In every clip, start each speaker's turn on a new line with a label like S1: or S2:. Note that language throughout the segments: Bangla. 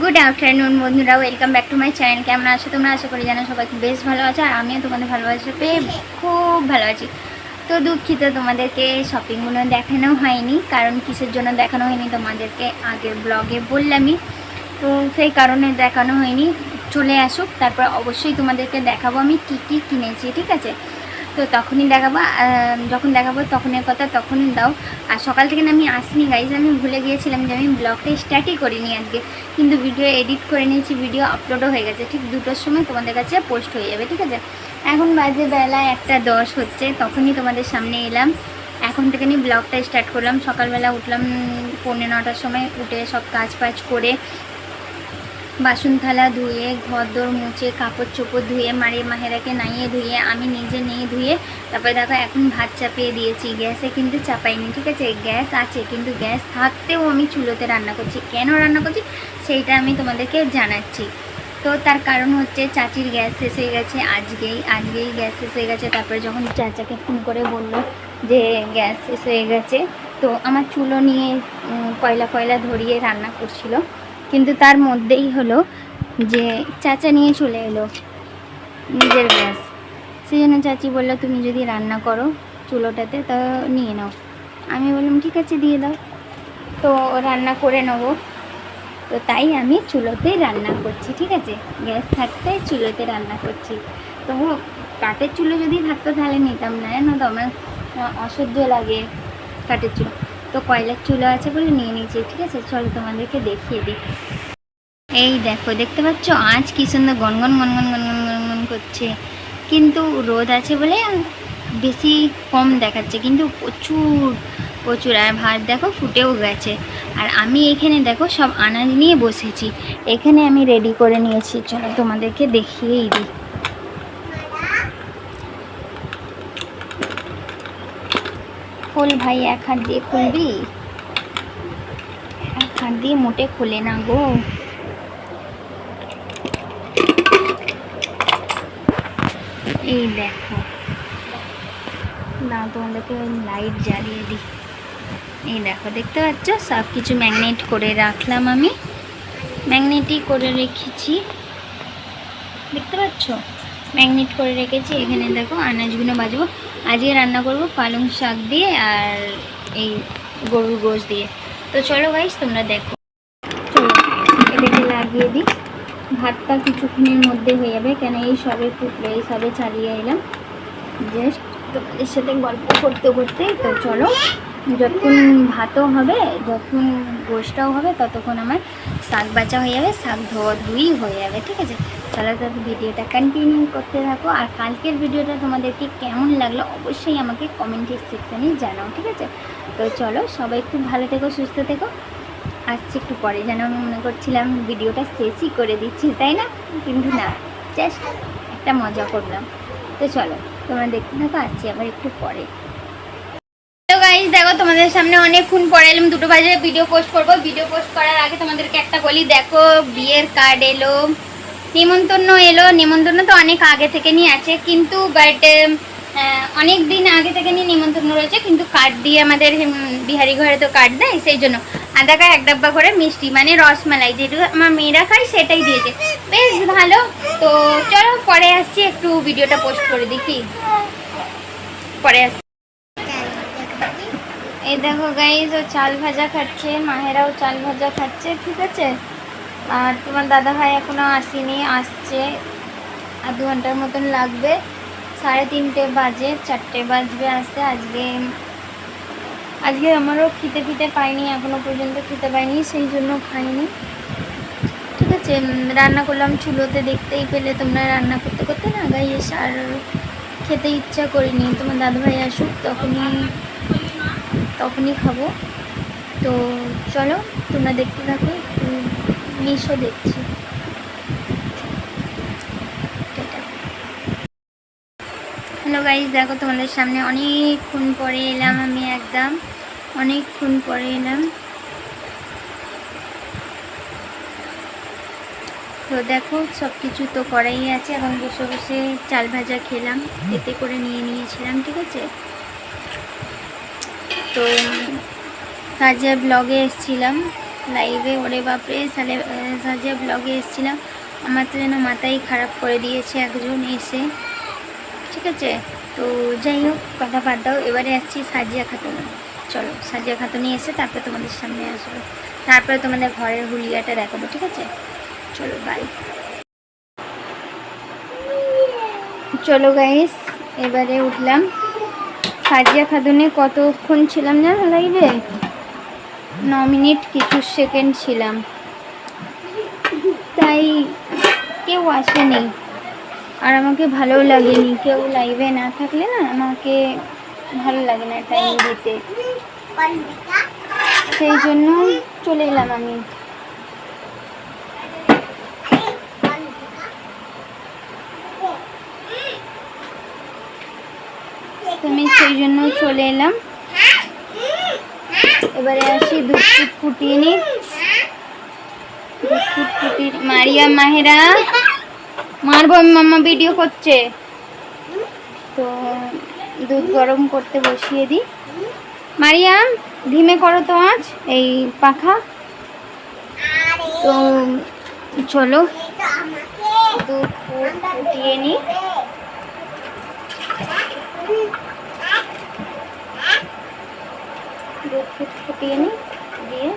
S1: গুড আফটারনুন বন্ধুরা। Welcome back to my channel কেমন আছো তোমরা? আশা করি জানো সবাই বেশ ভালো আছে, আর আমিও তোমাদের ভালোবাসা পেয়ে খুব ভালো আছি। তো দুঃখিত, তোমাদেরকে শপিংগুলো দেখানো হয়নি, কারণ কিসের জন্য দেখানো হয়নি তোমাদেরকে আগের ব্লগে বললামই। তো সেই কারণে দেখানো হয়নি। চলে আসুক, তারপর অবশ্যই তোমাদেরকে দেখাবো আমি কী কী কিনেছি, ঠিক আছে? তো তখনই দেখাবো যখন দেখাবো তখনের কথা তখনই দাও। আর সকাল থেকে আমি আসিনি গাইজ আমি ভুলে গিয়েছিলাম যে আমি ব্লগটা স্টার্টই করিনি আজকে। কিন্তু ভিডিও এডিট করে নিয়েছি ভিডিও আপলোডও হয়ে গেছে। ঠিক দুটোর সময় তোমাদের কাছে পোস্ট হয়ে যাবে, ঠিক আছে? এখন বাজে বেলা একটা দশ হচ্ছে, তখনই তোমাদের সামনে এলাম। এখন থেকে আমি ব্লগটা স্টার্ট করলাম। সকালবেলা উঠলাম পৌনে নটার সময় উঠে সব কাজ বাজ করে বাসন থালা ধুয়ে ঘর দোর মুছে কাপড় চোপড় ধুয়ে মারিয়ে মাহেরাকে নাইয়ে ধুয়ে, আমি নিজে নিয়ে ধুয়ে, তারপরে দেখো এখন ভাত চাপিয়ে দিয়েছি, গ্যাসে কিন্তু চাপাইনি, ঠিক আছে? গ্যাস আছে, কিন্তু গ্যাস থাকতেও আমি চুলোতে রান্না করছি। কেন রান্না করছি? সেইটা আমি তোমাদেরকে জানাচ্ছি। তো তার কারণ হচ্ছে চাচির গ্যাস শেষ হয়ে গেছে, আজকেই আজকেই গ্যাস শেষ হয়ে গেছে। তারপরে যখন চাচাকে ফোন করে বলল যে গ্যাস শেষ হয়ে গেছে, তো আমার চুলো নিয়ে কয়লা কয়লা ধরিয়ে রান্না করছিল। কিন্তু তার মধ্যেই হলো যে চাচা নিয়ে চলে এলো নিজের গ্যাস সেই জন্য চাচি বলল, তুমি যদি রান্না করো চুলোটাতে, তো নিয়ে নাও। আমি বললাম, ঠিক আছে, দিয়ে দাও। তো রান্না করে নেব। তো তাই আমি চুলোতেই রান্না করছি, ঠিক আছে? গ্যাস থাকতে চুলোতে রান্না করছি। তো কাঠের চুলো যদি থাকতো, তাহলে নিতাম না, জানো তো? আমার অসহ্য লাগে কাঠের চুলো। তো কয়লার চুলো আছে বলে নিয়ে নিয়েছি, ঠিক আছে? চলো তোমাদেরকে দেখিয়ে দিই। এই দেখো, দেখতে পাচ্ছ? আজ কি সুন্দর গনগন গনগন গনগন গনগন করছে। কিন্তু রোদ আছে বলে বেশি কম দেখাচ্ছে, কিন্তু প্রচুর প্রচুর। আর ভাত দেখো ফুটেও গেছে। আর আমি এখানে দেখো সব আনাজ নিয়ে বসেছি। এখানে আমি রেডি করে নিয়েছি। চলো তোমাদেরকে দেখিয়েই দিই। খোল ভাই, এক হাত দিয়ে খুলবি? এক হাত দিয়ে মোটে খুলে না গো। এই দেখো। না তোমাদেরকে লাইট জ্বালিয়ে দিই এই দেখো, দেখতে পাচ্ছ? সব কিছু ম্যাগনেট করে রাখলাম আমি। ম্যাগনেটই করে রেখেছি। দেখতে পাচ্ছ? ম্যাগনেট করে রেখেছি। এখানে দেখো আনাজগুলো বাজবো। আজকে রান্না করব পালং শাক দিয়ে আর এই গরুর গোশ দিয়ে। তো চলো গাইস তোমরা দেখো। চলো, এটাকে লাগিয়ে দিই। ভাতটা কিছুক্ষণের মধ্যে হয়ে যাবে। কেন এই সবে ফুটলো এই সবে চালিয়ে এলাম। জাস্ট তোমাদের সাথে গল্প করতে করতে। তো চলো যতক্ষণ ভাতও হবে, যতক্ষণ গোষ্ঠটাও হবে, ততক্ষণ আমার শাক বাঁচা হয়ে যাবে, শাক ধোয়া ধুই হয়ে যাবে, ঠিক আছে? তাহলে তো ভিডিওটা কন্টিনিউ করতে থাকো। আর কালকের ভিডিওটা তোমাদেরকে কেমন লাগল অবশ্যই আমাকে কমেন্টের সেকশানে জানাও, ঠিক আছে? তো চলো, সবাই খুব ভালো থেকো, সুস্থ থেকো। আসছি একটু পরে, যেন আমি মনে করছিলাম ভিডিওটা শেষই করে দিচ্ছি, তাই না? কিন্তু না জাস্ট একটা মজা করলাম। তো চলো, তোমরা দেখতে থাকো, আসছি আবার একটু পরে। গাইজ দেখো তোমাদের সামনে অনেকক্ষণ পরে এলাম, দুটো বাজে ভিডিও পোস্ট করব। ভিডিও পোস্ট করার আগে তোমাদেরকে একটা বলি, দেখো, বিয়ের কার্ড এলো। নিমন্ত্রণ এলো। নিমন্ত্রণ তো অনেক আগে থেকে নিয়ে আছে, কিন্তু বাট অনেক দিন আগে থেকে নিয়ে নিমন্ত্রণ রয়েছে, কিন্তু কার্ড দিয়ে আমাদের বিহারি ঘরে তো কার্ড দেয় সেই জন্য। আধা কাপ এক ডাব্বা করে মিষ্টি মানে রসমালাই যেটা আমার মেয়েরা খায়, সেটাই দিয়েছে। বেশ ভালো। তো চলো, পরে আসছি, একটু ভিডিওটা পোস্ট করে দেখি। পরে আসছি। এই দেখো গাইজ ও চাল ভাজা খাচ্ছে, মাহেরাও চাল ভাজা খাচ্ছে, ঠিক আছে? আর তোমার দাদা ভাই এখনও আসেনি, আসছে। আর দু ঘণ্টার মতন লাগবে। সাড়ে তিনটে বাজে, চারটে বাজবে আসতে আজকে আজকে আমারও খেতে ফিতে পাইনি, এখনও পর্যন্ত খেতে পাইনি, সেই জন্য খাইনি। ঠিক আছে রান্না করলাম চুলোতে, দেখতেই পেলে তোমরা রান্না করতে করতে না গাইস আর খেতে ইচ্ছা করিনি। তোমার দাদাভাই আসুক, তখনই তখনই খাব। তো চলো, তোমরা দেখতে থাকো মিশো দেখছি। হ্যালো গাইজ দেখো তোমাদের সামনে অনেকক্ষণ পরে এলাম আমি একদম। অনেকক্ষণ পরে এলাম। তো দেখো সব কিছু তো করাই আছে, এখন বসে বসে চাল ভাজা খেলাম, এতে করে নিয়ে নিয়েছিলাম, ঠিক আছে? তো সাজিয়া ব্লগে এসেছিলাম লাইভে ওরে বাপরে, সালে সাজিয়া ব্লগে এসেছিলাম। আমার তো যেন মাথাই খারাপ করে দিয়েছে একজন এসে। ঠিক আছে? তো যাই হোক, কথা বাদ দাও, এবারে আসছি সাজিয়া খাতুন। চলো, সাজিয়া খাতুনি এসে তারপরে তোমাদের সামনে আসব। তারপরে তোমাদের ঘরের হুলিয়াটা দেখাবো, ঠিক আছে? চলো বাই চলো গাইস এবারে উঠলাম। সাজিয়া খাতুনে কতক্ষণ ছিলাম জানো লাইভে? ন মিনিট কিছু সেকেন্ড ছিলাম। তাই কেউ আসেনি। আর আমাকে ভালো লাগেনি। কেউ লাইভে না থাকলে না আমাকে ভালো লাগে না টাইম দিতে। সেই জন্য চলে এলাম আমি। তো আমি সেই জন্য চলে এলাম। এবারে আসি দুধ ফুট ফুটিয়ে নি দুধ ফুট ফুটিয়ে মারিয়া মাহেরা মারবো মাম্মা ভিডিও করছে। তো দুধ গরম করতে বসিয়ে দিই। মারিয়াম ধিমে করো তো আজ, এই পাখা। তো চলো, দুধ ফুট ফুটিয়ে নিই। দুধ ফুট ফুটিয়ে নিই দিয়ে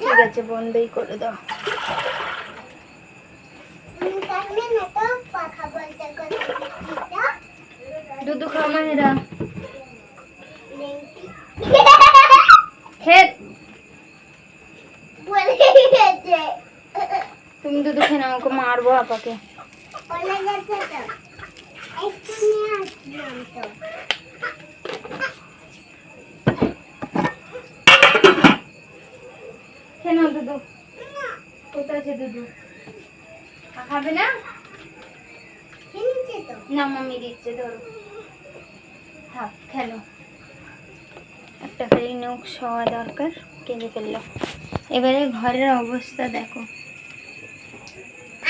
S1: ঠিক আছে বন্ধই করে দাও। দুধু খাও মাহেরা খেত তুমি দুধু খেয়ে নাও ওকে মারবো আপাকে। খেয়ে নাও দুধু। কোথায় আছে দুধু। খাবে না? না মাম্মি দিচ্ছে, ধরো। থাক খেলো একটা খালি নখ শোয়া দরকার, কেঁদে ফেলল এবারে ঘরের অবস্থা দেখো।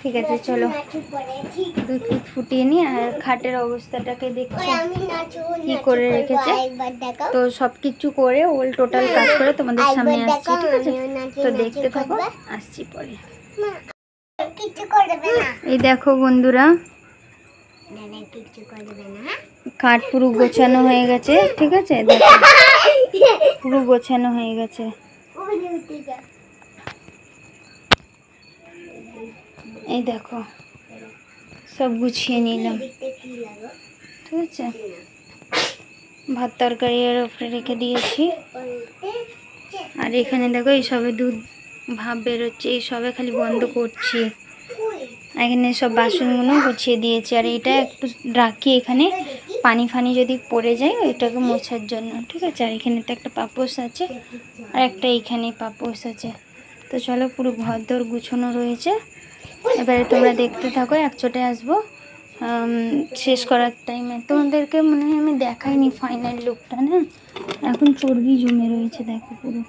S1: ঠিক আছে চলো। দুধ ফুট ফুটিয়ে নি আর খাটের অবস্থাটাকে দেখছি। কি করে রেখেছে? তো সব কিছু করে ওল টোটাল কাজ করে তোমাদের সামনে আসছি ঠিক আছে? তো দেখতে থাকো আসছি পরে। এই দেখো বন্ধুরা খাট পুরো গোছানো হয়ে গেছে ঠিক আছে? দেখো। পুরো গোছানো হয়ে গেছে
S2: ওই যে উঠে যা।
S1: এই দেখো, সব গুছিয়ে নিলাম। ঠিক আছে? ভাত তরকারি এর উপরে রেখে দিয়েছি। আর এখানে দেখো, এই সবে দুধ ভাব বেরোচ্ছে, এই সবে খালি বন্ধ করছি। এখানে সব বাসনগুলো গুছিয়ে দিয়েছি। আর এটা একটু রাখি এখানে, পানি ফানি যদি পড়ে যায়, ওইটাকে মোছার জন্য। ঠিক আছে? আর এখানে তো একটা পাপোস আছে, আর একটা এইখানে পাপোস আছে। তো চলো পুরো ঘর দর গুছানো রয়েছে। এবারে তোমরা দেখতে থাকো একচোটে আসব শেষ করার টাইমে তোমাদেরকে মনে হয় আমি দেখাইনি ফাইনাল লুকটা না এখন চর্বি জমে রয়েছে দেখো পুরো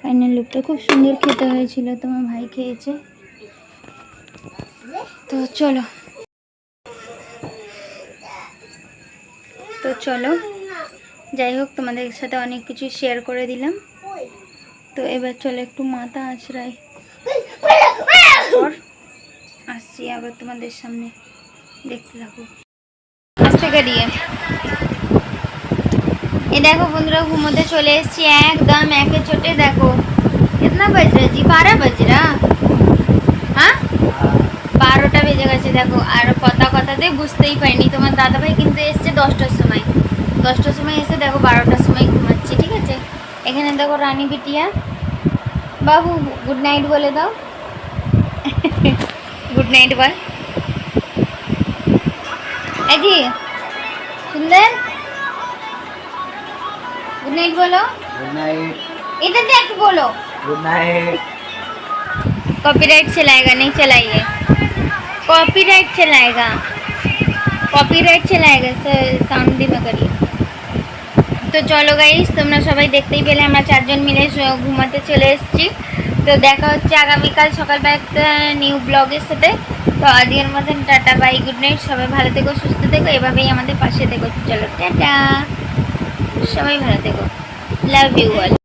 S1: ফাইনাল লুকটা খুব সুন্দর খেতে হয়েছিল তোমার ভাই খেয়েছে তো চলো তো চলো যাই হোক তোমাদের সাথে অনেক কিছু শেয়ার করে দিলাম তো এবার চলো একটু মাথা আছড়াই পর আসছি, আবার তোমাদের সামনে দেখতে থাকো। থেকে দিয়ে। এ দেখো বন্ধুরা, ঘুমোতে চলে এসেছি একদম একে চোটে, দেখো। বাজ রা জি বাজ রা হ্যাঁ? বারোটা বেজে গেছে, দেখো। আর কথা কথাতে বুঝতেই পারিনি। তোমার দাদাভাই কিন্তু এসছে দশটার সময়। দশটার সময় এসে দেখো বারোটার সময় ঘুমাচ্ছি, ঠিক আছে? এখানে দেখো রানী বিটিয়া। বাবু গুড নাইট বলে দাও। Good night bye. अजी सुंदर। गुड नाइट बोलो।
S3: गुड नाइट
S1: इधर देख बोलो।
S3: गुड नाइट
S1: कॉपीराइट चलाएगा नहीं चलाइए। कॉपीराइट चलाएगा। कॉपीराइट चलाएगा सर साउंड भी करिए। তো চলো গাইস তোমরা সবাই দেখতেই পেলে আমরা চারজন মিলে ঘুমাতে চলে এসেছি তো দেখা হচ্ছে আগামীকাল সকালবেলা একটা নিউ ব্লগের সাথে। তো আজকের মতন টাটা বাই গুড নাইট সবাই ভালো থেকো, সুস্থ থেকো। এভাবেই আমাদের পাশে থেকো। চলো, টাটা। সবাই ভালো থেকো। Love you all